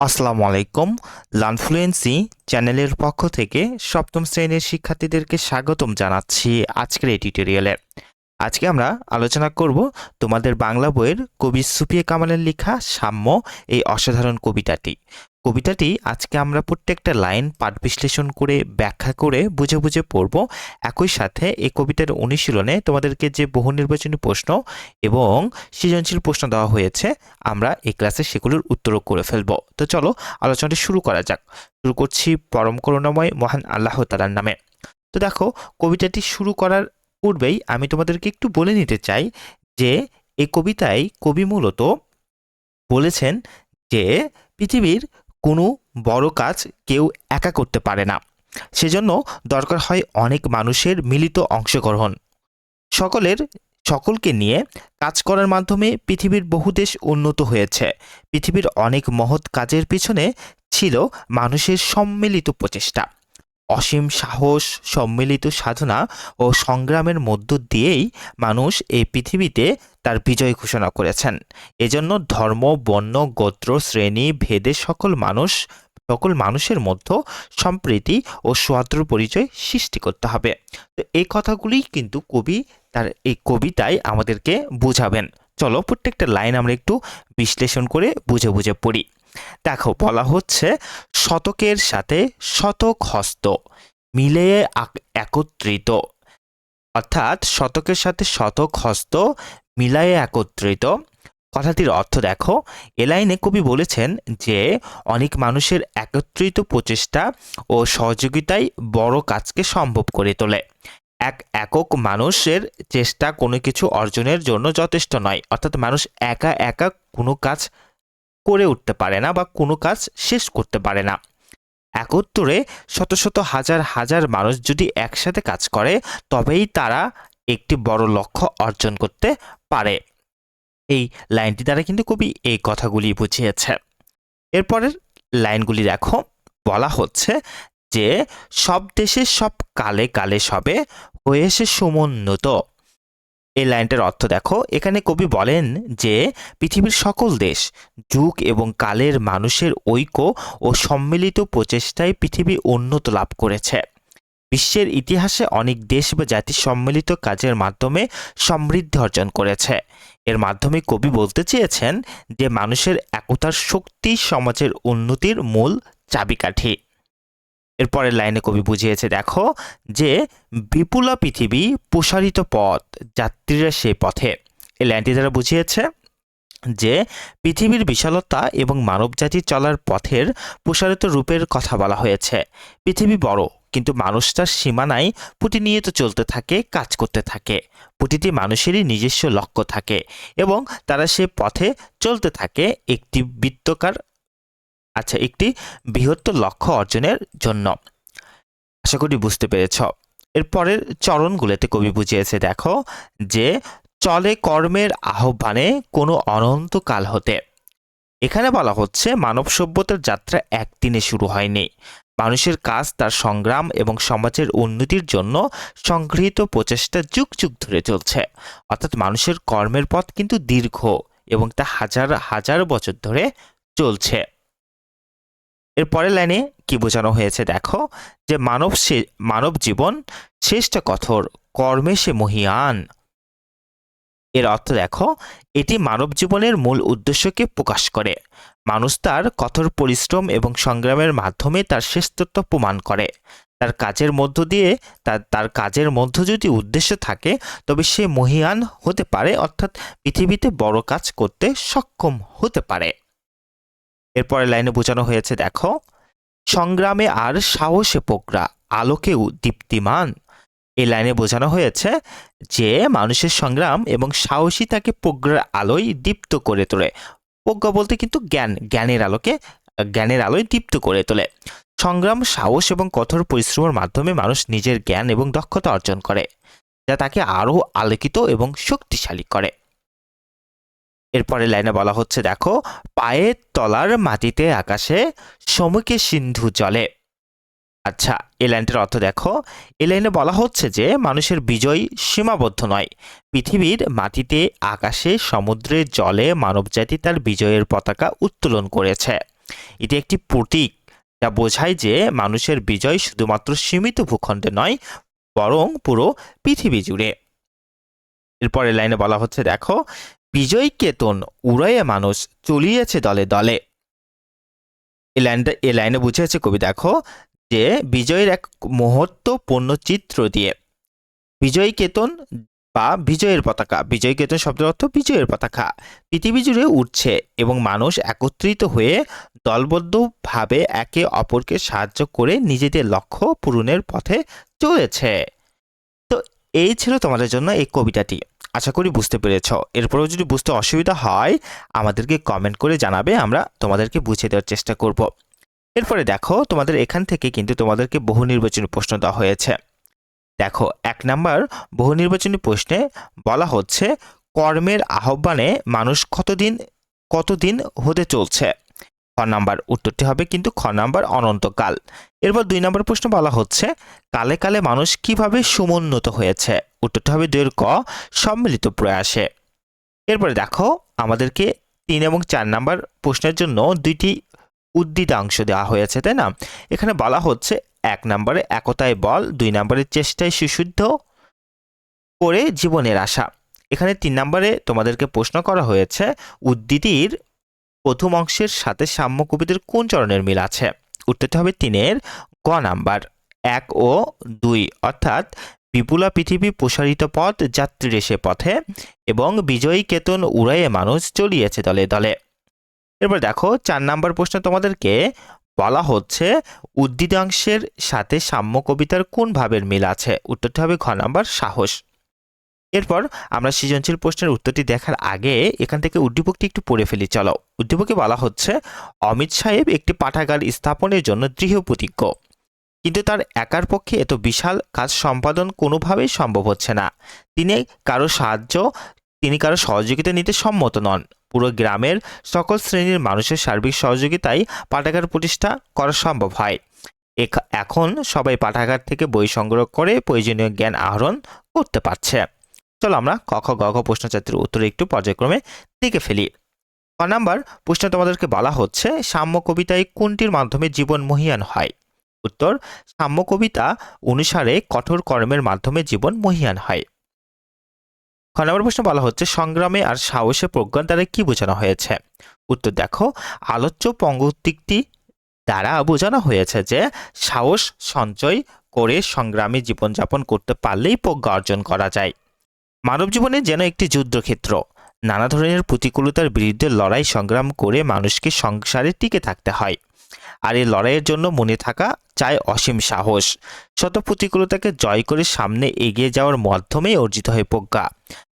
আসসালামু আলাইকুম। লানফ্লুয়েন্সি চ্যানেলের পক্ষ থেকে সপ্তম শ্রেণির শিক্ষার্থীদেরকে স্বাগতম জানাচ্ছি আজকের এই টিউটোরিয়ালে আজকে আমরা আলোচনা করব তোমাদের বাংলা বইয়ের কবি সুফিয়া কামালের লেখা সাম্য, এই অসাধারণ কবিতাটি। কবিতাটি আজকে আমরা প্রত্যেকটা লাইন পাঠ বিশ্লেষণ করে, ব্যাখ্যা করে, বুঝে বুঝে পড়ব। একই সাথে এই কবিতার অনুশীলনে তোমাদেরকে যে বহু নির্বাচনী প্রশ্ন এবং সৃজনশীল প্রশ্ন দেওয়া হয়েছে, আমরা এই ক্লাসে সেগুলোর উত্তরও করে ফেলব। তো চলো, আলোচনাটি শুরু করা যাক। শুরু করছি পরম করুণাময় মহান আল্লাহ তালার নামে। তো দেখো, কবিতাটি শুরু করার পূর্বেই আমি তোমাদেরকে একটু বলে নিতে চাই যে, এই কবিতায় কবি মূলত বলেছেন যে, পৃথিবীর কোনো বড় কাজ কেউ একা করতে পারে না। সেজন্য দরকার হয় অনেক মানুষের মিলিত অংশগ্রহণ। সকলের, সকলকে নিয়ে কাজ করার মাধ্যমে পৃথিবীর বহু দেশ উন্নত হয়েছে। পৃথিবীর অনেক মহৎ কাজের পিছনে ছিল মানুষের সম্মিলিত প্রচেষ্টা। অসীম সাহস, সম্মিলিত সাধনা ও সংগ্রামের মধ্য দিয়েই মানুষ এই পৃথিবীতে তার বিজয় ঘোষণা করেছেন। এজন্য ধর্ম, বর্ণ, গোত্র, শ্রেণি, ভেদে সকল মানুষ, সকল মানুষের মধ্যে সম্প্রীতি ও সোয়াদ্র পরিচয় সৃষ্টি করতে হবে। তো এই কথাগুলি কিন্তু কবি তার এই কবিতায় আমাদেরকে বোঝাবেন। চলো প্রত্যেকটা লাইন আমরা একটু বিশ্লেষণ করে বুঝে বুঝে পড়ি। দেখো, বলা হচ্ছে শতকের সাথে শতক হস্ত মিলে একত্রিত। অর্থাৎ শতকের সাথে শতক হস্ত, মিলায়ে একত্রিত। কথাটির অর্থ দেখো, এ লাইনে কবি বলেছেন যে অনেক মানুষের একত্রিত প্রচেষ্টা ও সহযোগিতাই বড় কাজকে সম্ভব করে তোলে। এক একক মানুষের চেষ্টা কোনো কিছু অর্জনের জন্য যথেষ্ট নয়। অর্থাৎ মানুষ একা একা কোনো কাজ করে উঠতে পারে না বা কোনো কাজ শেষ করতে পারে না। একত্রে শত শত হাজার হাজার মানুষ যদি একসাথে কাজ করে, তবেই তারা একটি বড় লক্ষ্য অর্জন করতে পারে। এই লাইনটি দ্বারা কিন্তু কবি এই কথাগুলি বুঝিয়েছে। এরপরের লাইনগুলি দেখো। বলা হচ্ছে যে, সব দেশে সব কালে কালে সবে হয়েছে সমুন্নত এই লাইনটার অর্থ দেখো, এখানে কবি বলেন যে পৃথিবীর সকল দেশ, যুগ এবং কালের মানুষের ঐক্য ও সম্মিলিত প্রচেষ্টায় পৃথিবী উন্নত লাভ করেছে। বিশ্বের ইতিহাসে অনেক দেশ বা জাতি সম্মিলিত কাজের মাধ্যমে সমৃদ্ধি অর্জন করেছে। এর মাধ্যমে কবি বলতে চেয়েছেন যে মানুষের একতার শক্তি সমাজের উন্নতির মূল চাবিকাঠি। এরপরের লাইনে কবি বুঝিয়েছে, দেখো যে বিপুলা পৃথিবী প্রসারিত পথ, যাত্রীরা সেই পথে। এই লাইনটি দ্বারা বুঝিয়েছে যে পৃথিবীর বিশালতা এবং মানবজাতি চলার পথের প্রসারিত রূপের কথা বলা হয়েছে। পৃথিবী বড়, কিন্তু মানুষ তার সীমানায় প্রতিনিয়ত চলতে থাকে, কাজ করতে থাকে। প্রতিটি মানুষেরই নিজস্ব লক্ষ্য থাকে এবং তারা সে পথে চলতে থাকে, একটি বৃত্তকার আচ্ছা একটি বৃহত্তর লক্ষ্য অর্জনের জন্য। আশা করি বুঝতে পেরেছ। এরপরের চরণগুলোতে কবি বুঝিয়েছে, দেখো, যে চলে কর্মের আহ্বানে কোনো অনন্তকাল হতে। এখানে বলা হচ্ছে, মানব সভ্যতার যাত্রা একদিনে শুরু হয়নি। মানুষের কাজ, তার সংগ্রাম এবং সমাজের উন্নতির জন্য সংগৃহীত প্রচেষ্টা যুগ যুগ ধরে চলছে। অর্থাৎ মানুষের কর্মের পথ কিন্তু দীর্ঘ এবং তা হাজার হাজার বছর ধরে চলছে। এর পরের লাইনে কি বোঝানো হয়েছে? দেখো, যে মানব সে, মানব জীবন শ্রেষ্ঠ কঠোর, কর্মে সে মহিয়ান। এর অর্থ দেখো, এটি মানব জীবনের মূল উদ্দেশ্যকে প্রকাশ করে। মানুষ তার কঠোর পরিশ্রম এবং সংগ্রামের মাধ্যমে তার শ্রেষ্ঠত্ব প্রমাণ করে। তার কাজের মধ্য দিয়ে তার তার কাজের মধ্য যদি উদ্দেশ্য থাকে, তবে সে মহিয়ান হতে পারে, অর্থাৎ পৃথিবীতে বড় কাজ করতে সক্ষম হতে পারে। এরপরের লাইনে বোঝানো হয়েছে, দেখো, সংগ্রামে আর সাহসে পোকরা, আলোকেও দীপ্তিমান। এই লাইনে বোঝানো হয়েছে যে মানুষের সংগ্রাম এবং সাহসী তাকে প্রজ্ঞার আলোয় দীপ্ত করে তোলে। প্রজ্ঞা বলতে কিন্তু জ্ঞান, জ্ঞানের আলোকে, জ্ঞানের আলোয় দীপ্ত করে তোলে। সংগ্রাম, সাহস এবং কঠোর পরিশ্রমের মাধ্যমে মানুষ নিজের জ্ঞান এবং দক্ষতা অর্জন করে, যা তাকে আরও আলোকিত এবং শক্তিশালী করে। এরপরে লাইনে বলা হচ্ছে, দেখো, পায়ের তলার মাটিতে আকাশে সমুখে সিন্ধু জলে। আচ্ছা এই লাইনটার অর্থ দেখো, এই লাইনে বলা হচ্ছে যে মানুষের বিজয় সীমাবদ্ধ নয়। পৃথিবীর মাটিতে আকাশে সমুদ্রে জলে মানবজাতি তার বিজয়ের পতাকা উত্তোলন করেছে। এটি একটি প্রতীক যা বোঝায় যে মানুষের বিজয় শুধুমাত্র সীমিত ভূখণ্ডে নয়, বরং পুরো পৃথিবী জুড়ে। এরপরের লাইনে বলা হচ্ছে, দেখো বিজয় কেতন উড়াইয়ে মানুষ চলিয়েছে দলে দলে। এই লাইনটা, এ লাইনে বুঝেছে কবি, দেখো, যে বিজয়ের এক মহত্বপূর্ণ চিত্র দিয়ে। বিজয় কেতন বা বিজয়ের পতাকা। বিজয় কেতন শব্দের অর্থ বিজয়ের পতাকা। পৃথিবী জুড়ে উঠছে এবং মানুষ একত্রিত হয়ে দলবদ্ধভাবে একে অপরকে সাহায্য করে নিজেদের লক্ষ্য পূরণের পথে চলেছে। তো এই ছিল তোমাদের জন্য এই কবিতাটি। আশা করি বুঝতে পেরেছ। এরপরেও যদি বুঝতে অসুবিধা হয়, আমাদেরকে কমেন্ট করে জানাবে, আমরা তোমাদেরকে বুঝিয়ে দেওয়ার চেষ্টা করব। এরপরে দেখো, তোমাদের এখান থেকে কিন্তু তোমাদেরকে বহু নির্বাচনী প্রশ্ন দেওয়া হয়েছে। দেখো, এক নাম্বার বহু নির্বাচনী প্রশ্নে বলা হচ্ছে, কর্মের আহ্বানে মানুষ কতদিন কতদিন হতে চলছে? খ নাম্বার উত্তরটি হবে কিন্তু খ নাম্বার অনন্তকাল। এরপর দুই নম্বর প্রশ্ন বলা হচ্ছে, কালে কালে মানুষ কীভাবে সমুন্নত হয়েছে? উত্তরটি হবে দুইয়ের ক, সম্মিলিত প্রয়াসে। এরপরে দেখো, আমাদেরকে তিন এবং চার নাম্বার প্রশ্নের জন্য দুইটি উদ্দিতাংশ দেওয়া হয়েছে, তাই না? এখানে বলা হচ্ছে, এক নম্বরে একতায় বল, দুই নম্বরে চেষ্টায় সুশুদ্ধ করে জীবনের আশা। এখানে তিন নম্বরে তোমাদেরকে প্রশ্ন করা হয়েছে উদ্ধৃতির প্রথম অংশের সাথে সাম্য কবিদের কোন চরণের মিল আছে? উত্তরটি হবে তিনের গ নাম্বার। এক ও দুই, অর্থাৎ বিপুলা পৃথিবী প্রসারিত পথ যাত্রী রেসে পথে এবং বিজয়ী কেতন উড়াইয়ে মানুষ চলিয়েছে দলে দলে। এরপর দেখো, চার নাম্বার প্রশ্ন তোমাদেরকে বলা হচ্ছে উদ্দিদাংশের সাথে সাম্য কবিতার কোন ভাবের মিল আছে? উত্তরটি হবে ঘ নাম্বার, সাহস। এরপর আমরা সৃজনশীল প্রশ্নের উত্তরটি দেখার আগে এখান থেকে উদ্দীপকটি একটু পড়ে ফেলি, চলো। উদ্দীপকে বলা হচ্ছে, অমিত সাহেব একটি পাঠাগার স্থাপনের জন্য দৃঢ় প্রতিজ্ঞ। কিন্তু তার একার পক্ষে এত বিশাল কাজ সম্পাদন কোনোভাবেই সম্ভব হচ্ছে না। তিনি কারও সাহায্য, তিনি কারও সহযোগিতা নিতে সম্মত নন। পুরো গ্রামের সকল শ্রেণির মানুষের সার্বিক সহযোগিতায় পাঠাগার প্রতিষ্ঠা করা সম্ভব হয়। এখ- এখন সবাই পাঠাগার থেকে বই সংগ্রহ করে প্রয়োজনীয় জ্ঞান আহরণ করতে পারছে। চলো আমরা ক, খ, গ, ঘ প্রশ্নচাত্রের উত্তরে একটু পর্যায়ক্রমে দেখে ফেলি। ক নাম্বার প্রশ্ন তোমাদেরকে বলা হচ্ছে, সাম্য কবিতায় কোনটির মাধ্যমে জীবন মহিয়ান হয়? উত্তর, সাম্য কবিতা অনুসারে কঠোর কর্মের মাধ্যমে জীবন মহিয়ান হয়। খ নম্বর প্রশ্ন বলা হচ্ছে, সংগ্রামে আর সাহসে প্রজ্ঞান দ্বারা কি বোঝানো হয়েছে? উত্তর দেখো, আলোচ্য পঙ্গতিকটি দ্বারা বোঝানো হয়েছে যে, সাহস সঞ্চয় করে সংগ্রামী জীবনযাপন করতে পারলেই প্রজ্ঞা অর্জন করা যায়। মানব জীবনে যেন একটি যুদ্ধক্ষেত্র। নানা ধরনের প্রতিকূলতার বিরুদ্ধে লড়াই সংগ্রাম করে মানুষকে সংসারে টিকে থাকতে হয়। আর এই লড়াইয়ের জন্য মনে থাকা চায় অসীম সাহস। শত প্রতিকূলতাকে জয় করে সামনে এগিয়ে যাওয়ার মাধ্যমেই অর্জিত হয় প্রজ্ঞা।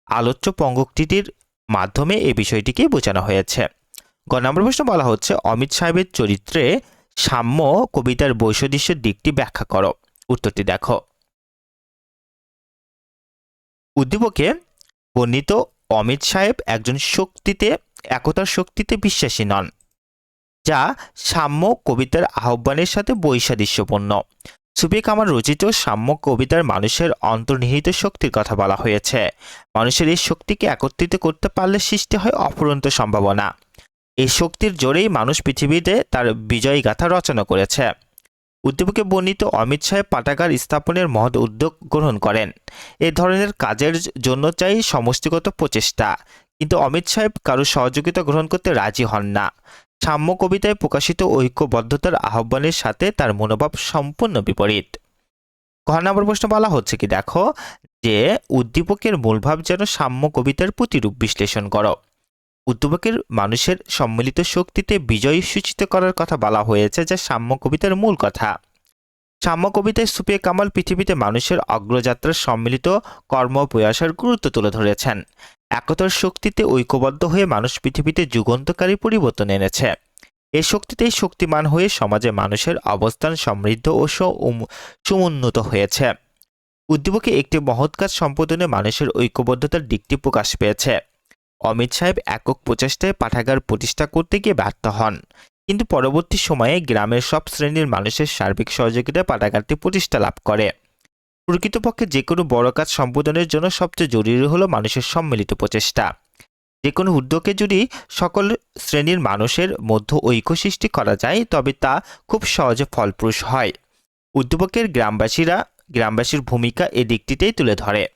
আলোচ্য পঙ্গক্তিটির মাধ্যমে এই বিষয়টিকে বোঝানো হয়েছে। গ নম্বর প্রশ্ন বলা হচ্ছে, অমিত সাহেবের চরিত্রে সাম্য কবিতার বৈশদৃশ্যের দিকটি ব্যাখ্যা করো। উত্তরটি দেখো। উদ্দীপকে বর্ণিত অমিত সাহেব একজন শক্তিতে, একতার শক্তিতে বিশ্বাসী নন, যা সাম্য কবিতার আহ্বানের সাথে বৈসাদৃশ্যপূর্ণ। সুফি কামার রচিত সাম্য কবিতার মানুষের অন্তর্নিহিত শক্তির কথা বলা হয়েছে। মানুষের এই শক্তিকে একত্রিত করতে পারলে সৃষ্টি হয় অফুরন্ত সম্ভাবনা। এই শক্তির জোরেই মানুষ পৃথিবীতে তার বিজয়ী গাথা রচনা করেছে। উদ্দীপকে বর্ণিত অমিত সাহেব পাঠাগার স্থাপনের মহৎ উদ্যোগ গ্রহণ করেন। এ ধরনের কাজের জন্য চাই সমষ্টিগত প্রচেষ্টা। কিন্তু অমিত সাহেব কারও সহযোগিতা গ্রহণ করতে রাজি হন না। সাম্য কবিতায় প্রকাশিত ঐক্যবদ্ধতার আহ্বানের সাথে তার মনোভাব সম্পূর্ণ বিপরীত। ঘ নম্বর প্রশ্ন বলা হচ্ছে কি? দেখো, যে উদ্দীপকের মূলভাব যেন সাম্য কবিতার প্রতিরূপ বিশ্লেষণ করো। উদ্দীপকের মানুষের সম্মিলিত শক্তিতে বিজয় সূচিত করার কথা বলা হয়েছে যা সাম্য কবিতার মূল কথা। সাম্য কবিতায় সুপিয়া কামাল পৃথিবীতে মানুষের অগ্রযাত্রার সম্মিলিত কর্ম প্রয়াসের গুরুত্ব তুলে ধরেছেন। একতার শক্তিতে ঐক্যবদ্ধ হয়ে মানুষ পৃথিবীতে যুগান্তকারী পরিবর্তন এনেছে। এই শক্তিতেই শক্তিমান হয়ে সমাজে মানুষের অবস্থান সমৃদ্ধ ও সমুন্নত হয়েছে। উদ্দীপকে একটি মহৎ কাজ সম্পাদনে মানুষের ঐক্যবদ্ধতার দিকটি প্রকাশ পেয়েছে। অমিত সাহেব একক প্রচেষ্টায় পাঠাগার প্রতিষ্ঠা করতে গিয়ে ব্যর্থ হন। কিন্তু পরবর্তী সময়ে গ্রামের সব শ্রেণির মানুষের সার্বিক সহযোগিতায় পাঠাগারটি প্রতিষ্ঠা লাভ করে। প্রকৃতপক্ষে যে কোনো বড় কাজ সম্পাদনের জন্য সবচেয়ে জরুরি হলো মানুষের সম্মিলিত প্রচেষ্টা। যে কোনো উদ্যোগে যদি সকল শ্রেণির মানুষের মধ্যে ঐক্য সৃষ্টি করা যায়, তবে তা খুব সহজে ফলপ্রসূ হয়। উদ্যোগের গ্রামবাসীরা গ্রামবাসীর ভূমিকা এ দিকটিতেই তুলে ধরে।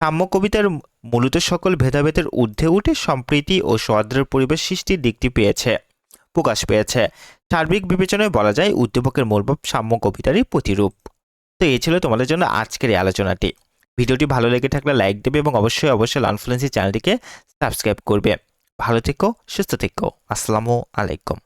সাম্য কবিতার মূলত সকল ভেদাভেদের ঊর্ধ্বে উঠে সম্প্রীতি ও সৌহার্দ্যের পরিবেশ সৃষ্টির দিকটি পেয়েছে, প্রকাশ পেয়েছে। সার্বিক বিবেচনায় বলা যায়, উদ্দীপকের মূলভাব সাম্য কবিতারই প্রতিরূপ। তো এই ছিল তোমাদের জন্য আজকের এই আলোচনাটি। ভিডিওটি ভালো লেগে থাকলে লাইক দেবে এবং অবশ্যই অবশ্যই লানফ্লুয়েন্সি চ্যানেলটিকে সাবস্ক্রাইব করবে। ভালো থেকো, সুস্থ থেকো। আসসালামু আলাইকুম।